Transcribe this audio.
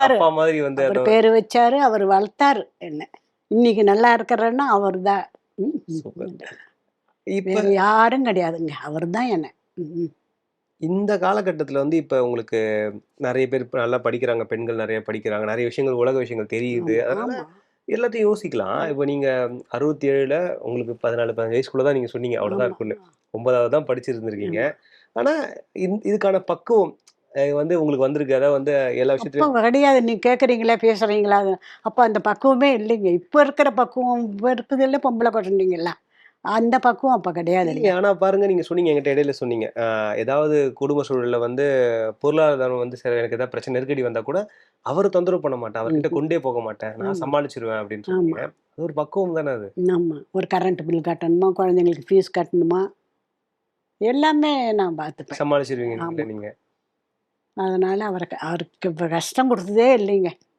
அப்பா மாதிரி வந்து அவர் பேரு வச்சாரு அவர் வளர்த்தாரு என்ன. இன்னைக்கு நல்லா இருக்கிறன்னா அவர் தான். இப்ப யாரும் கிடையாதுங்க. அவர் தான் என்ன. இந்த காலகட்டத்துல வந்து இப்ப உங்களுக்கு நிறைய பேர் நல்லா படிக்கிறாங்க பெண்கள் நிறைய படிக்கிறாங்க நிறைய விஷயங்கள் உலக விஷயங்கள் தெரியுது. அதனால. எல்லாத்தையும் யோசிக்கலாம். இப்போ நீங்க அறுபத்தி ஏழுல உங்களுக்கு பதினாலு பதினஞ்சு வயசுக்குள்ள தான் நீங்க சொன்னீங்க. அவ்வளவுதான் ஆமா. இருக்குன்னு. ஒன்பதாவது தான் படிச்சிருந்திருக்கீங்க. ஆனா இந்த- இதுக்கான பக்குவம் வந்து உங்களுக்கு வந்திருக்கு. அதாவது வந்து எல்லா விஷயத்தையும் கிடையாது. நீ கேட்குறீங்களா பேசுறீங்களா அப்போ அந்த பக்குவமே இல்லைங்க. இப்போ இருக்கிற பக்குவம் இப்போ இருக்குது இல்லை பொம்பளை குழந்தைங்களா அந்த பக்குவம் அப்போ கிடையாது இல்லைங்க. ஆனா பாருங்க நீங்க சொன்னீங்க என்கிட்ட இடையில சொன்னீங்க. ஏதாவது குடும்ப சூழல்ல வந்து பொருளாதாரம் வந்து சரி எனக்கு ஏதாவது பிரச்சனை நெருக்கடி வந்தா கூட அவர் தொந்தரவு பண்ண மாட்டேன் அவர்கிட்ட. கொண்டே போக மாட்டேன். நான். சமாளிச்சிருவேன் அப்படின்னு சொன்னீங்க. அது ஒரு பக்குவம் தானே அது? ஆமாம் ஒரு கரண்ட் பில் கட்டணுமா குழந்தைங்களுக்கு ஃபீஸ் கட்டணுமா? எல்லாமே நான் பார்த்துப்பேன். சமாளிச்சிருவீங்க ஆமா. அதனால் அதனால அவருக்கு அவருக்கு இப்ப கஷ்டம் கொடுத்ததே இல்லைங்க.